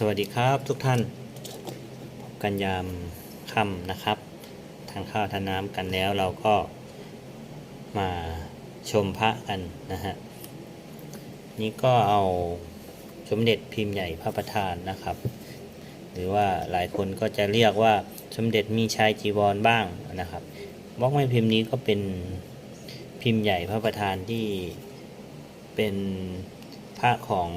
สวัสดีครับทุกท่านกันยามค่ำนะครับทานข้าวทานน้ำกันแล้วเราก็มาชมพระกันนะฮะนี่ก็เอาสมเด็จพิมพ์ใหญ่พระประธานนะครับ หรือว่าหลายคนก็จะเรียกว่าสมเด็จมีชายจีวรบ้างนะครับบล็อกไม้พิมพ์นี้ก็เป็นพิมพ์ใหญ่พระประธานที่เป็นพระของ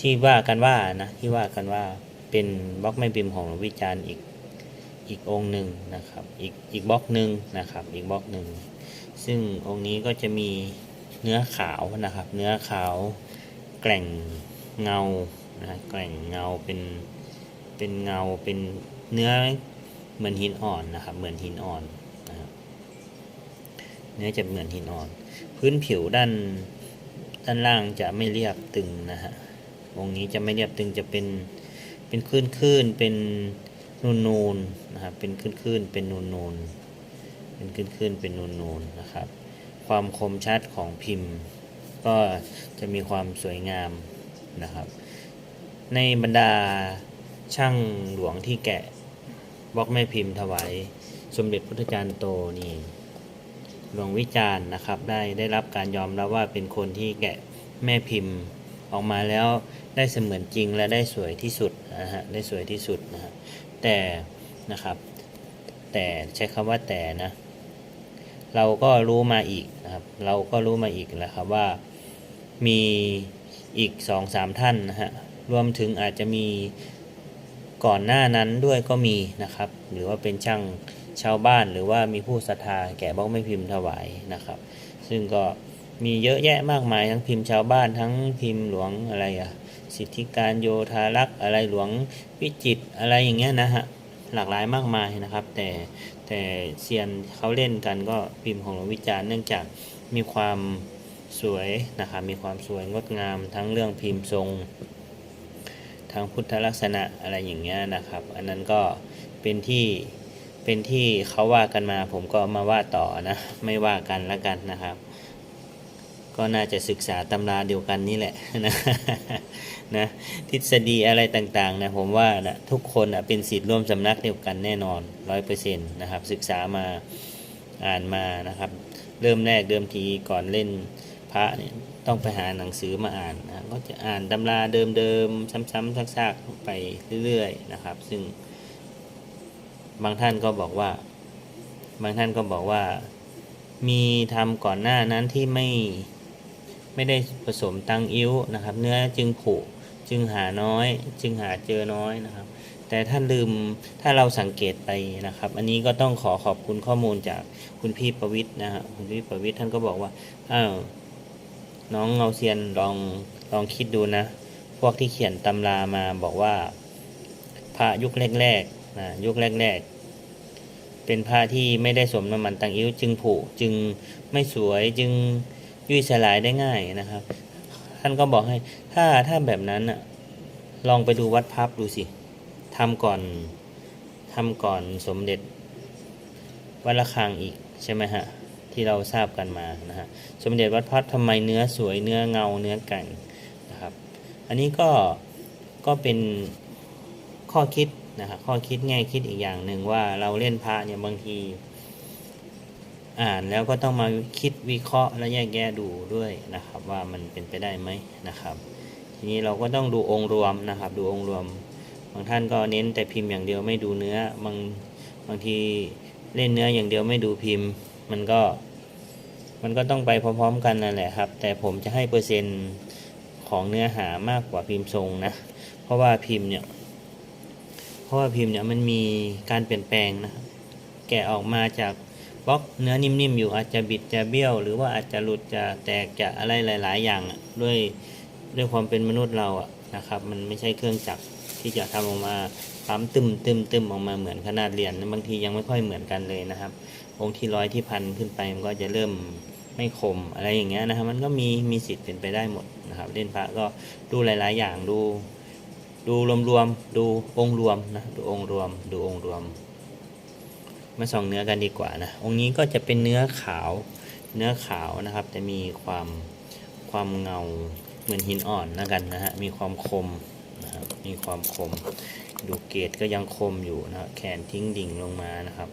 ที่ว่ากันว่านะ ที่ว่ากันว่าเป็นบล็อกไม้พิมพ์ของหลวงวิจารณ์อีกอีกองค์หนึ่งนะครับ อีกอีกบล็อกหนึ่งนะครับ อีกบล็อกหนึ่งซึ่งองค์นี้ก็จะมีเนื้อขาวนะครับ เนื้อขาวแกร่งเงานะแกร่งเงาเป็นเป็นเงาเป็นเนื้อเหมือนหินอ่อนนะครับ เหมือนหินอ่อนนะครับเนื้อจะเหมือนหินอ่อน พื้นผิวด้านด้านล่างจะไม่เรียบตึงนะฮะ องนี้จะไม่เรียบตึงจะเป็นเป็นคลื่นคลื่นเป็นนูนนูนนะครับเป็นคลื่นคลื่นเป็นนูนนูนเป็นคลื่นคลื่นเป็นนูนนูนนะครับ ความคมชัดของพิมพ์ ก็จะมีความสวยงามนะครับ ในบรรดาช่างหลวงที่แกะบล็อกแม่พิมพ์ถวายสมเด็จพุทธจารย์โตนี่หลวงวิจารณ์นะครับ ได้ได้รับการยอมรับว่าเป็นคนที่แกะแม่พิมพ์ ออกมาแล้วได้เสมือนจริงและได้สวยที่สุดนะฮะได้สวยที่สุดนะฮะแต่นะครับ แต่ใช้คำว่าแต่นะเราก็รู้มาอีกนะครับ เราก็รู้มาอีกแล้วครับว่ามีอีกสองสามท่านนะฮะรวมถึงอาจจะมีก่อนหน้านั้นด้วยก็มีนะครับ หรือว่าเป็นช่างชาวบ้านหรือว่ามีผู้ศรัทธาแก่บล็อกไม่พิมพ์ถวายนะครับ ซึ่งก็ มีเยอะแยะมากมายทั้งพิมพ์ชาวบ้านทั้งพิมพ์หลวงอะไรอะสิทธิการโยธารักษ์อะไรหลวงวิจิตอะไรอย่างเงี้ยนะฮะหลากหลายมากมายนะครับ แต่แต่เซียนเขาเล่นกันก็พิมพ์ของหลวงวิจารณ์เนื่องจากมีความสวยนะครับมีความสวยงดงามทั้งเรื่องพิมพ์ทรงทั้งพุทธลักษณะอะไรอย่างเงี้ยนะครับ อันนั้นก็เป็นที่เป็นที่เขาว่ากันมาผมก็มาว่าต่อนะ ไม่ว่ากันละกันนะครับ ก็น่าจะศึกษาตำราเดียวกันนี่แหละนะนะทฤษฎีอะไรต่างๆนะผมว่านะทุกคนนะเป็นสิทธิ์ร่วมสำนักเดียวกันแน่นอนร้อยเปอร์เซ็นต์นะครับศึกษามาอ่านมานะครับ เริ่มแรกเดิมทีก่อนเล่นพระเนี่ยต้องไปหาหนังสือมาอ่านนะก็จะอ่านตำราเดิมๆซ้ำๆซากๆไปเรื่อยๆนะครับ ซึ่งบางท่านก็บอกว่า บางท่านก็บอกว่า มีทำก่อนหน้านั้นที่ไม่ ไม่ได้ผสมตังอิ้วนะครับ เนื้อจึงผุจึงหาน้อย จึงหาเจอน้อยนะครับ แต่ท่าลืมถ้าเราสังเกตไปนะครับ อันนี้ก็ต้องขอขอบคุณข้อมูลจากคุณพี่ประวิทย์นะฮะคุณพี่ประวิทย์ท่านก็บอกว่าอ้าวน้องเงาเซียนลองลองคิดดูนะ พวกที่เขียนตำรามาบอกว่าพระยุคแรกๆนะยุคแรกๆ เป็นผ้าที่ไม่ได้สมน้ำมันตังอิ้วจึงผุจึงไม่สวยจึง ยุ่ยสลายได้ง่ายนะครับ ท่านก็บอกให้ถ้าถ้าแบบนั้นอะลองไปดูวัดพับดูสิทำก่อนทำก่อนสมเด็จวัดระฆังอีกใช่ไหมฮะที่เราทราบกันมานะฮะสมเด็จวัดพับทำไมเนื้อสวยเนื้อเงาเนื้อกร่งนะครับ อันนี้ก็ก็เป็นข้อคิดนะครับข้อคิดแง่คิดอีกอย่างหนึ่งว่าเราเล่นพระเนี่ยบางที อ่านแล้วก็ต้องมาคิดวิเคราะห์และแยกแยะดูด้วยนะครับ ว่ามันเป็นไปได้ไหมนะครับ ทีนี้เราก็ต้องดูองค์รวมนะครับ ดูองค์รวม บางท่านก็เน้นแต่พิมพ์อย่างเดียวไม่ดูเนื้อบางบางทีเล่นเนื้ออย่างเดียวไม่ดูพิมพ์ มันก็มันก็ต้องไปพร้อมๆ กันนั่นแหละครับ แต่ผมจะให้เปอร์เซ็นต์ของเนื้อหามากกว่าพิมพ์ทรงนะ เพราะว่าพิมพ์เนี่ย เพราะว่าพิมพ์เนี่ยมันมีการเปลี่ยนแปลงนะครับแกะออกมาจาก บล็อกเนื้อนิ่มๆอยู่อาจจะบิดจะเบี้ยว หรือว่าอาจจะหลุดจะแตกจะอะไรหลาย ๆ อย่างด้วยด้วยความเป็นมนุษย์เราอะนะครับ มันไม่ใช่เครื่องจักรที่จะทำออกมาปั๊มตึมตึมตึมออกมาเหมือนขนาดเหรียญบางทียังไม่ค่อยเหมือนกันเลยนะครับ องค์ที่ร้อยที่พันขึ้นไปมันก็จะเริ่มไม่คมอะไรอย่างเงี้ยนะครับมันก็มีมีสิทธิ์เป็นไปได้หมดนะครับ เล่นพระก็ดูหลาย ๆ อย่างดู ดูรวมๆดูองค์รวมนะดูองค์รวม ดูองค์รวม มาส่องเนื้อกันดีกว่านะองค์นี้ก็จะเป็นเนื้อขาวเนื้อขาวนะครับ แต่มีความความเงาเหมือนหินอ่อนนะกันนะฮะมีความคมนะครับมีความคม ดูเกตก็ยังคมอยู่นะแขนทิ้งดิ่งลงมานะครับ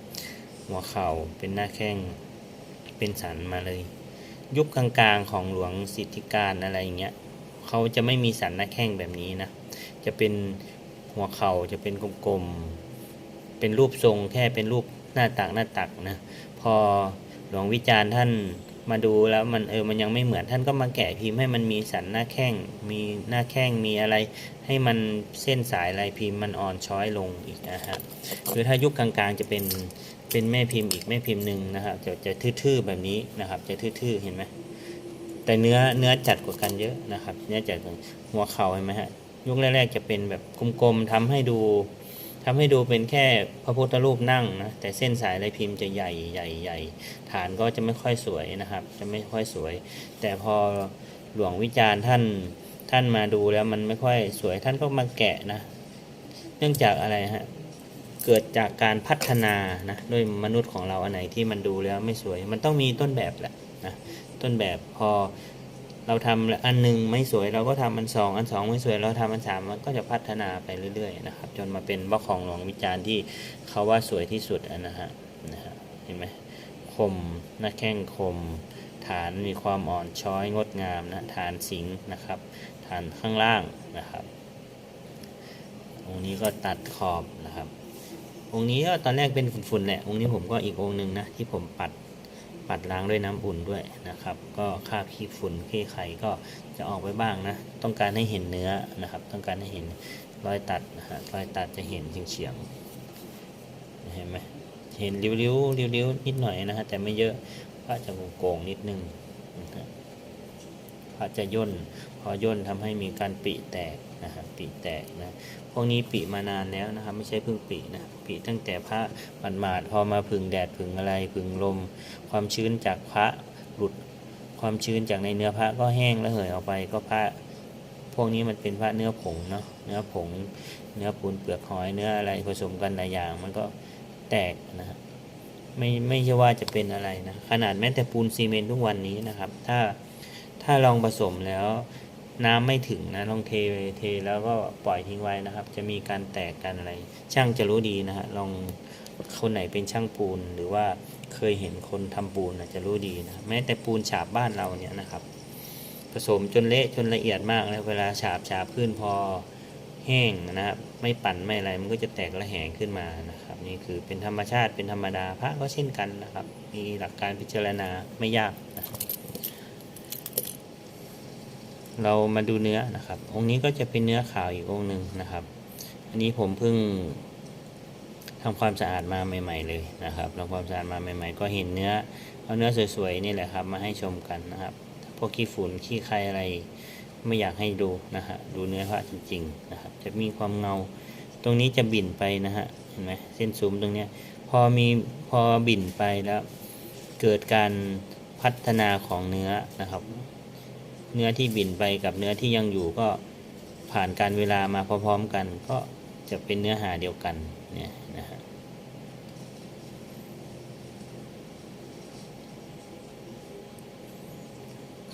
หัวเข่าเป็นหน้าแข้งเป็นสันมาเลย ยุคกลางๆของหลวงสิทธิการอะไรอย่างเงี้ยเขาจะไม่มีสันหน้าแข้งแบบนี้นะจะเป็นหัวเข่าจะเป็นกลมๆเป็นรูปทรงแค่เป็นรูป หน้าตักหน้าตักนะพอหลวงวิจารณ์ท่านมาดูแล้วมันเออมันยังไม่เหมือนท่านก็มาแกะพิมพ์ให้มันมีสันหน้าแข้งมีหน้าแข้งมีอะไร ให้มันเส้นสายลายพิมพ์มันอ่อนช้อยลงอีกนะฮะคือถ้ายุคกลางๆจะเป็นเป็นแม่พิมพ์อีกแม่พิมพ์หนึ่งนะครับจะจะทื่อๆแบบนี้นะครับ จะทื่อๆเห็นไหมแต่เนื้อเนื้อจัดกว่ากันเยอะนะครับ เนื้อจัดหัวเข่าเห็นไหมฮะยุคแรกๆจะเป็นแบบกลมๆทำให้ดู ทำให้ดูเป็นแค่พระพุทธรูปนั่งนะแต่เส้นสายลายพิมพ์จะใหญ่ใหญ่ใหญ่ฐานก็จะไม่ค่อยสวยนะครับ จะไม่ค่อยสวย แต่พอหลวงวิจารณ์ท่านท่านมาดูแล้วมันไม่ค่อยสวยท่านก็มาแกะนะ เนื่องจากอะไรฮะเกิดจากการพัฒนานะด้วยมนุษย์ของเราอันไหนที่มันดูแล้วไม่สวย มันต้องมีต้นแบบแหละนะต้นแบบพอ เราทำอันหนึ่งไม่สวยเราก็ทำอันสองอันสองไม่สวยเราทำอันสามมันก็จะพัฒนาไปเรื่อยๆนะครับจนมาเป็นบล็อกของหลวงวิจารณ์ที่เขาว่าสวยที่สุดนะฮะนะฮะเห็นไหมคมหน้าแข้งคม ฐานมีความอ่อนช้อยงดงามนะฐานสิงนะครับฐานข้างล่างนะครับองค์นี้ก็ตัดขอบนะครับองค์นี้ก็ตอนแรกเป็นฝุ่นๆแหละองค์นี้ผมก็อีกองค์หนึ่งนะที่ผมปัด ปัดล้างด้วยน้ำอุ่นด้วยนะครับ ก็คาบขี้ฝุ่นขี้ไข่ก็จะออกไปบ้างนะ ต้องการให้เห็นเนื้อนะครับ ต้องการให้เห็นรอยตัดนะฮะรอยตัดจะเห็นเฉียงๆเห็นไหมเห็นริ้วๆริ้วๆนิดหน่อยนะฮะแต่ไม่เยอะก็จะโกงๆนิดนึงนะฮะก็จะย่น พอย่นทำให้มีการปีแตก นะฮะปีแตกนะพวกนี้ปีมานานแล้วนะครับ ไม่ใช่เพิ่งปีนะปีตั้งแต่พระบันมาดพอมาพึ่งแดดพึ่งอะไรพึ่งลม ความชื้นจากพระหลุดความชื้นจากในเนื้อพระก็แห้งแล้วเหยออกไปก็พระพวกนี้มันเป็นพระเนื้อผงเนาะเนื้อผง เนื้อปูนเปลือกหอยเนื้ออะไรผสมกันหลายอย่าง มันก็แตกนะฮะไม่ไม่ใช่ว่าจะเป็นอะไรนะขนาดแม้แต่ปูนซีเมนต์ทุกวันนี้นะครับ ถ้าถ้าลองผสมแล้ว น้ำไม่ถึงนะลองเทเทแล้วก็ปล่อยทิ้งไว้นะครับ จะมีการแตกกันอะไร ช่างจะรู้ดีนะฮะลองคนไหนเป็นช่างปูนหรือว่าเคยเห็นคนทำปูนนะจะรู้ดีนะแม้แต่ปูนฉาบบ้านเราเนี่ยนะครับ ผสมจนเละจนละเอียดมากแล้วเวลาฉาบฉาบขึ้นพอแห้งนะครับไม่ปั่นไม่อะไรมันก็จะแตกระแหงขึ้นมานะครับ นี่คือเป็นธรรมชาติเป็นธรรมดาพระก็เช่นกันนะครับ มีหลักการพิจารณาไม่ยากนะครับ เรามาดูเนื้อนะครับ องค์นี้ก็จะเป็นเนื้อขาวอีกองค์หนึ่งนะครับ อันนี้ผมเพิ่งทำความสะอาดมาใหม่ ๆ เลยนะครับทำความสะอาดมาใหม่ ๆ ก็เห็นเนื้อเอาเนื้อสวยๆนี่แหละครับ มาให้ชมกันนะครับ พวกขี้ฝุ่นขี้ใครอะไรไม่อยากให้ดูนะฮะดูเนื้อพระจริงๆนะครับ จะมีความเงา ตรงนี้จะบิ่นไปนะฮะเห็นไหมเส้นซุ้มตรงเนี้ยพอมีพอบิ่นไปแล้ว เกิดการพัฒนาของเนื้อนะครับ เนื้อที่บินไปกับเนื้อที่ยังอยู่ก็ผ่านการเวลามาพร้อมๆกัน ก็จะเป็นเนื้อหาเดียวกันเนี่ยนะฮะ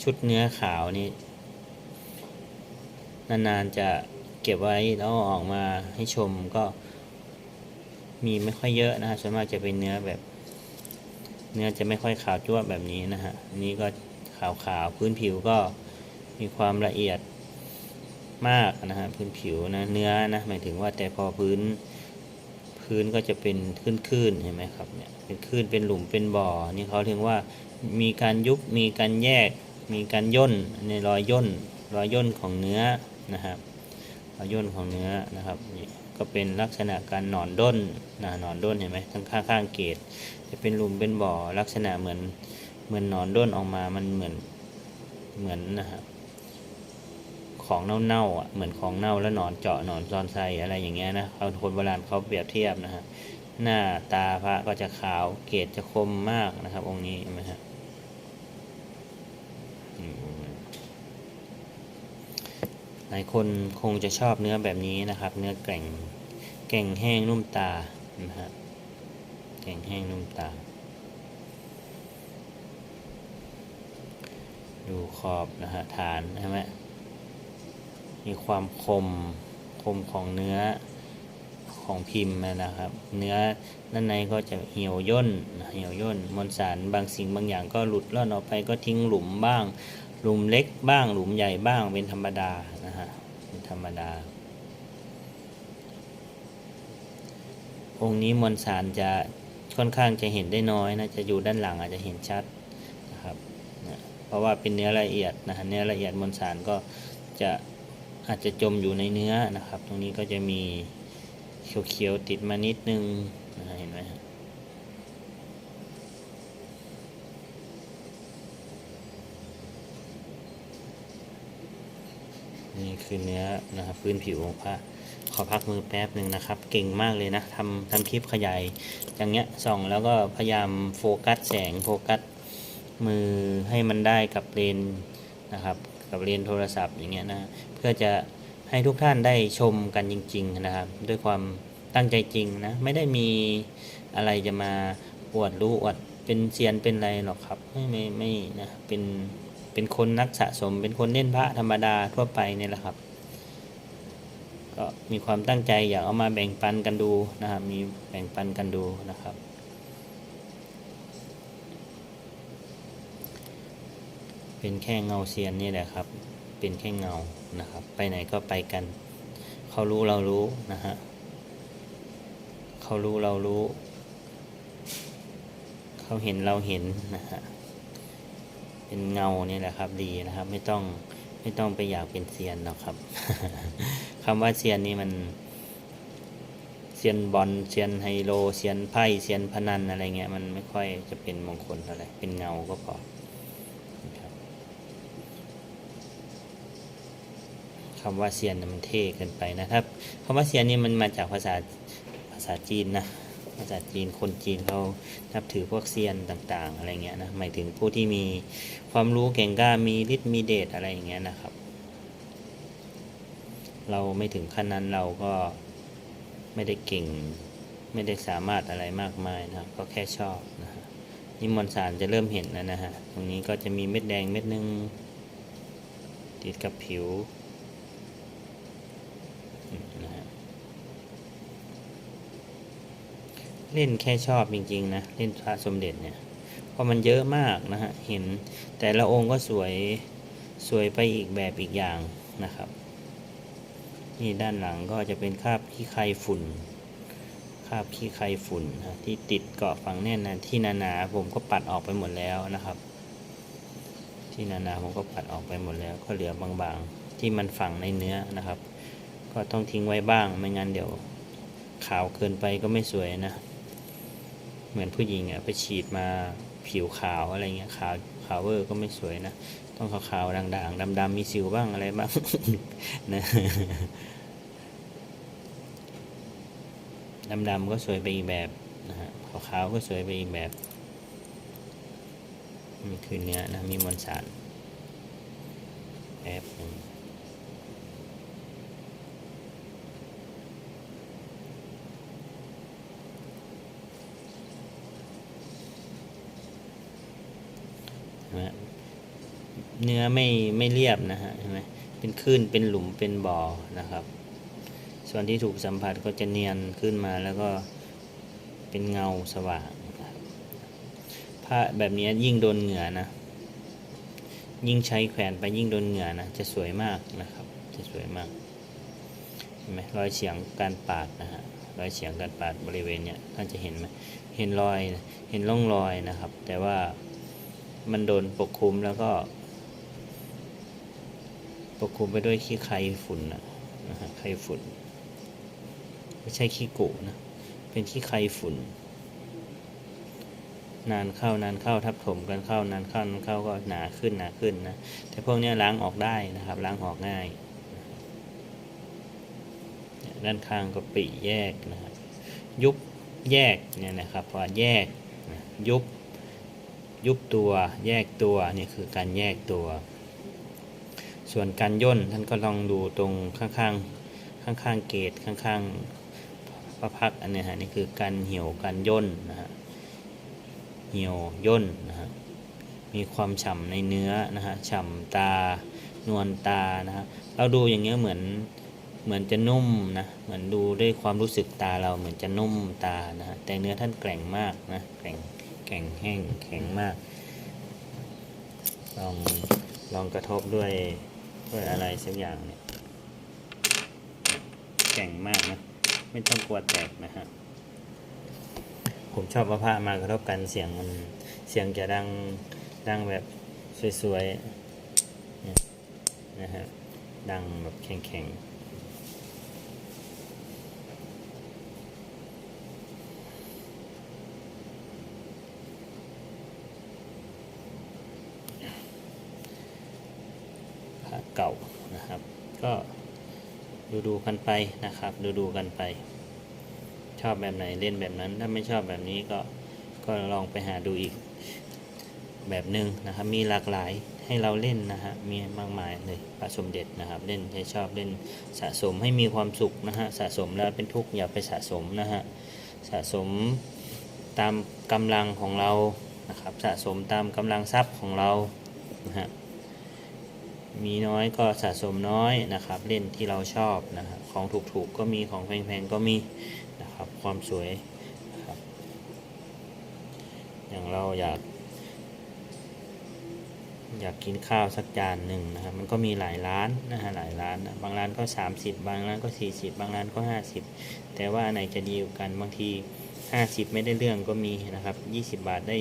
ชุดเนื้อขาวนี่นานๆจะเก็บไว้แล้วออกมาให้ชมก็มีไม่ค่อยเยอะนะฮะส่วนมากจะเป็นเนื้อแบบ เนื้อจะไม่ค่อยขาวจ้วแบบนี้นะฮะนนี้ก็ขาวๆพื้นผิวก็ มีความละเอียดมากนะฮะพื้นผิวนะเนื้อนะหมายถึงว่าแต่พอพื้นพื้นก็จะเป็นคลื่นๆเห็นไหมครับเนี่ยเป็นคลื่นเป็นหลุมเป็นบ่อนี่เขาเรียกว่ามีการยุบมีการแยก มีการย่นในรอยย่นรอยย่นของเนื้อนะครับรอยย่นของเนื้อนะครับนี่ก็เป็นลักษณะการหนอนด้นนะหนอนด้นเห็นไหมทั้งข้างข้างเกตจะเป็นหลุมเป็นบ่อลักษณะเหมือนเหมือนหนอนด้นออกมามันเหมือนเหมือนนะครับ ของเน่าๆอะเหมือนของเน่าแล้วหนอนเจาะหนอนซอนไซอะไรอย่างเงี้ยนะเขาคนโบราณเขาเปรียบเทียบนะฮะหน้าตาพระก็จะขาวเกตจะคมมากนะครับ องค์นี้เห็นไหมฮะหลายคนคงจะชอบเนื้อแบบนี้นะครับ เนื้อแก่งแก่งแห้งนุ่มตานะฮะแก่งแห้งนุ่มตา ดูขอบนะฮะฐานใช่ไหม มีความคมคมของเนื้อของพิมพ์นะครับ เนื้อด้านในก็จะเหี่ยวย่นเหี่ยวย่นมวลสารบางสิ่งบางอย่างก็หลุดล่อนออกไปก็ทิ้งหลุมบ้าง หลุมเล็กบ้าง หลุมใหญ่บ้างเป็นธรรมดานะฮะเป็นธรรมดา องค์นี้มวลสารจะค่อนข้างจะเห็นได้น้อยนะจะอยู่ด้านหลังอาจจะเห็นชัดนะครับนะเพราะว่าเป็นเนื้อละเอียดนะฮะเนื้อละเอียดมวลสารก็จะ อาจจะจมอยู่ในเนื้อนะครับ ตรงนี้ก็จะมีเขียวๆติดมานิดนึงนะเห็นไหมนี่คือเนื้อนะครับพื้นผิวองพระขอพักมือแป๊บหนึ่งนะครับ เก่งมากเลยนะทำทำคลิปขยายอย่างเงี้ยส่องแล้วก็พยายามโฟกัสแสงโฟกัสมือให้มันได้กับเลนนะครับ กับเลนส์โทรศัพท์อย่างเงี้ยนะเพื่อจะให้ทุกท่านได้ชมกันจริง ๆนะครับ ด้วยความตั้งใจจริงนะไม่ได้มีอะไรจะมาอวดรู้อวดเป็นเซียนเป็นอะไรหรอกครับไม่ไม่ไม่นะเป็นเป็นคนนักสะสม เป็นคนเล่นพระธรรมดาทั่วไปเนี่ยแหละครับ ก็มีความตั้งใจอยากเอามาแบ่งปันกันดูนะครับ มีแบ่งปันกันดูนะครับ เป็นแค่เงาเซียนนี่แหละครับ เป็นแค่เงานะครับ ไปไหนก็ไปกัน เขารู้เรารู้นะฮะเขารู้เรารู้ เขาเห็นเราเห็นนะฮะเป็นเงานี่แหละครับ ดีนะครับ ไม่ต้องไม่ต้องไปอยากเป็นเซียนหรอกครับคำว่าเซียนนี่มันเซียนบอลเซียนไฮโลเซียนไพ่เซียนพนันอะไรเงี้ยมันไม่ค่อยจะเป็นมงคลเท่าไหร่เป็นเงาก็พอนะครับ คำว่าเซียนมันเท่เกินไปนะครับคำว่าเซียนนี่มันมาจากภาษาภาษาจีนนะภาษาจีนคนจีนเขานับถือพวกเซียนต่าง ๆ อะไรเงี้ยนะหมายถึงผู้ที่มีความรู้เก่งกล้ามีฤทธิ์มีเดชอะไรอย่างเงี้ยนะครับ เราไม่ถึงขั้นนั้นเราก็ไม่ได้เก่ง ไม่ได้สามารถอะไรมากมายนะครับก็แค่ชอบนะฮะนี่มวลสารจะเริ่มเห็นแล้วนะฮะตรงนี้ก็จะมีเม็ดแดงเม็ดหนึงติดกับผิวนะฮะ เล่นแค่ชอบจริง ๆ นะ เล่นพระสมเด็จเนี่ยเพราะมันเยอะมากนะฮะ เห็นแต่ละองค์ก็สวยสวยไปอีกแบบอีกอย่างนะครับ นี่ด้านหลังก็จะเป็นคราบขี้ไครฝุ่นคราบขี้ไครฝุ่นนะที่ติดเกาะฝังแน่นนะที่หนาผมก็ปัดออกไปหมดแล้วนะครับ ที่หนาผมก็ปัดออกไปหมดแล้ว ก็เหลือบางๆ ที่มันฝังในเนื้อนะครับ ก็ต้องทิ้งไว้บ้างไม่งั้นเดี๋ยวขาวเกินไปก็ไม่สวยนะ เหมือนผู้หญิงอะไปฉีดมาผิวขาวอะไรเงี้ยขาวขาวเวอร์ก็ไม่สวยนะ ต้องขาวๆด่างๆดำๆมีสิวบ้างอะไรบ้างนะดำๆก็สวยไปอีกแบบนะฮะขาวๆก็สวยไปอีกแบบนี่คือเนื้อนะมีมวลสารแป๊บนึง นะเนื้อไม่ไม่เรียบนะฮะเห็นไหมเป็นคลื่นเป็นหลุมเป็นบ่อนะครับ ส่วนที่ถูกสัมผัสก็จะเนียนขึ้นมาแล้วก็เป็นเงาสว่างผ้าแบบนี้ยิ่งโดนเหงื่อนะ ยิ่งใช้แขวนไปยิ่งโดนเหงื่อนะจะสวยมากนะครับ จะสวยมากเห็นไหมรอยเฉียงการปาดนะฮะรอยเฉียงการปาดบริเวณเนี้ยท่านจะเห็นไหมเห็นรอยเห็นร่องรอยนะครับ แต่ว่า มันโดนปกคลุมแล้วก็ ปกคลุมไปด้วยขี้ไครฝุ่นนะนะฮะไครฝุ่น ไม่ใช่ขี้กุนะ เป็นขี้ไครฝุ่น นานเข้านานเข้าทับถมกันเข้านานเข้านานเข้าก็หนาขึ้นหนาขึ้นนะแต่พวกนี้ล้างออกได้นะครับ ล้างออกง่ายด้านข้างก็ปริแยกนะครับยุบแยกเนี่ยนะครับพอแยกยุบ ยุบตัวแยกตัวนี่คือการแยกตัว ส่วนการย่นท่านก็ลองดูตรงข้างๆข้างๆเกตข้างๆพระพักอันนี้ฮะนี่คือการเหี่ยวการย่นนะฮะเหี่ยวย่นนะฮะมีความฉ่ำในเนื้อนะฮะฉ่ำตานวลตานะฮะเราดูอย่างเงี้ยเหมือนเหมือนจะนุ่มนะเหมือนดูด้วยความรู้สึกตาเราเหมือนจะนุ่มตานะฮะแต่เนื้อท่านแกร่งมากนะแกร่ง ข็งแห้งแข็งมาก ลองลองกระทบด้วยด้วยอะไรสักอย่างเนี่ยแข็งมากนะ ไม่ต้องกลัวแตกนะฮะผมชอบว่าผ้ามากระทบกันเสียงมันเสียงจะดังดังแบบสวยๆเนี่ยนะฮะดังแบบแข็งๆผ้าเก่านะครับ ก็ ดูดูๆกันไปนะครับ ดูดูๆกันไป ชอบแบบไหนเล่นแบบนั้น ถ้าไม่ชอบแบบนี้ก็ก็ลองไปหาดูอีกแบบหนึ่งนะครับ มีหลากหลายให้เราเล่นนะฮะมีมากมายเลยพระสมเด็จนะครับ เล่นให้ชอบเล่นสะสมให้มีความสุขนะฮะสะสมแล้วเป็นทุกข์อย่าไปสะสมนะฮะสะสมตามกำลังของเรานะครับ สะสมตามกำลังทรัพย์ของเรานะฮะ มีน้อยก็สะสมน้อยนะครับ เล่นที่เราชอบนะฮะของถูกๆก็มีของแพงๆก็มีนะครับ ความสวยนะครับ อย่างเราอยาก อยากกินข้าวสักจานหนึ่งนะครับ มันก็มีหลายร้านนะฮะหลายร้านนะบางร้านก็ 30 บางร้านก็ 40 บางร้านก็ 50 แต่ว่าอันไหนจะดีกว่ากันบางที 50 ไม่ได้เรื่องก็มีนะครับ 20 บาทได้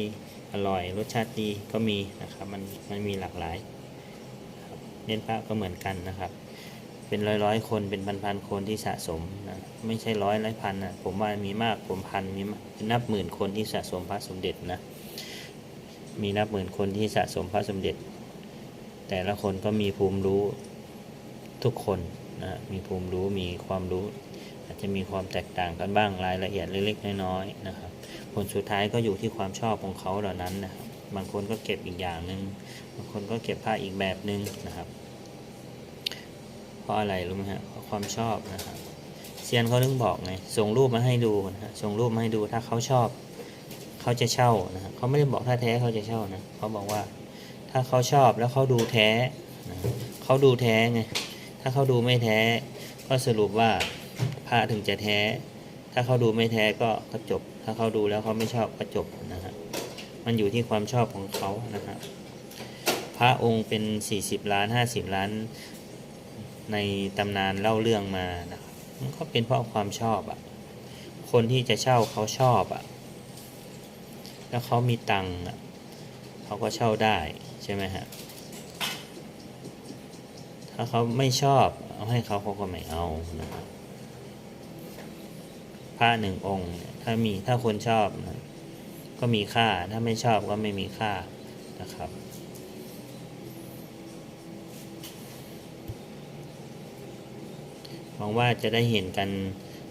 อร่อยรสชาติดีก็มีนะครับ มันมันมีหลากหลาย เน้นพระก็เหมือนกันนะครับ เป็นร้อยร้อยคนเป็นพันพันคนที่สะสมนะไม่ใช่ร้อยร้อยพันนะผมว่ามีมากผมพันมีเป็นนับหมื่นคนที่สะสมพระสมเด็จนะมีนับหมื่นคนที่สะสมพระสมเด็จ แต่ละคนก็มีภูมิรู้ทุกคนนะมีภูมิรู้มีความรู้ อาจจะมีความแตกต่างกันบ้างรายละเอียดเล็กๆน้อยๆนะครับ ผลสุดท้ายก็อยู่ที่ความชอบของเขาเหล่านั้นนะครับบางคนก็เก็บอีกอย่างหนึ่งบางคนก็เก็บผ้าอีกแบบหนึ่งนะครับ เพราะอะไรรู้ไหมฮะเพราะความชอบนะครับเซียนเขาถึงบอกไงส่งรูปมาให้ดูนะฮะส่งรูปมาให้ดูถ้าเขาชอบ เขาจะเช่านะฮะเขาไม่ได้บอกถ้าแท้เขาจะเช่านะเขาบอกว่า ถ้าเขาชอบแล้วเขาดูแท้นะเขาดูแท้ไงถ้าเขาดูไม่แท้ ก็สรุปว่าพระถึงจะแท้ ถ้าเขาดูไม่แท้ก็ก็จบ ถ้าเขาดูแล้วเขาไม่ชอบก็จบนะฮะมันอยู่ที่ความชอบของเขานะฮะพระองค์เป็น 40 ล้าน 50 ล้าน ในตำนานเล่าเรื่องมานะครับมันก็เป็นเพราะความชอบอะคนที่จะเช่าเขาชอบอะแล้วเขามีตังค์อะเขาก็เช่าได้ใช่ไหมฮะ ถ้าเขาไม่ชอบ เอาให้เขาเขาก็ไม่เอานะครับพระหนึ่งองค์เนี่ยถ้ามีถ้าคนชอบนะก็มีค่าถ้าไม่ชอบก็ไม่มีค่านะครับ วังว่าจะได้เห็นกัน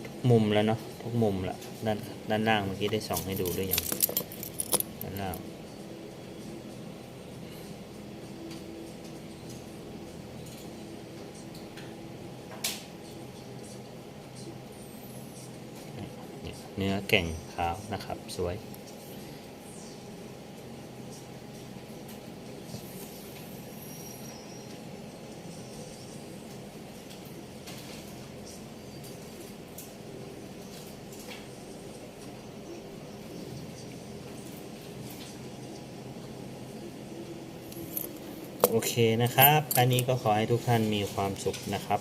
ทุกมุมแล้วเนาะทุกมุมละด้านด้านล่างเมื่อกี้ได้ส่องให้ดูด้วยอยังด้านล่างเนี่ยเนื้อแก่งขาวนะครับสวย เคนะครับอันนี้ก็ขอให้ทุกท่านมีความสุขนะครับ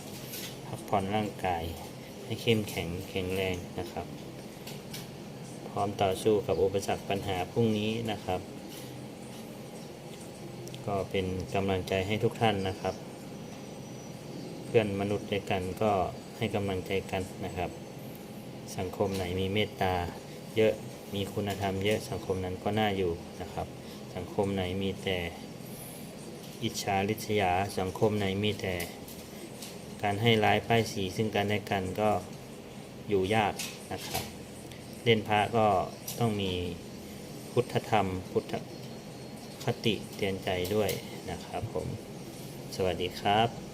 พักผ่อนร่างกาย ให้เข้มแข็งแข็งแรงนะครับ พร้อมต่อสู้กับอุปสรรคปัญหาพรุ่งนี้นะครับ ก็เป็นกำลังใจให้ทุกท่านนะครับ เพื่อนมนุษย์ด้วยกันก็ให้กำลังใจกันนะครับ สังคมไหนมีเมตตาเยอะมีคุณธรรมเยอะสังคมนั้นก็น่าอยู่นะครับ สังคมไหนมีแต่ อิจฉาริษยาสังคมไหนมีแต่ การให้ร้ายป้ายสีซึ่งกันและกันก็อยู่ยากนะครับ เล่นพระก็ต้องมีพุทธธรรม พุทธคติเตือนใจด้วยนะครับผม สวัสดีครับ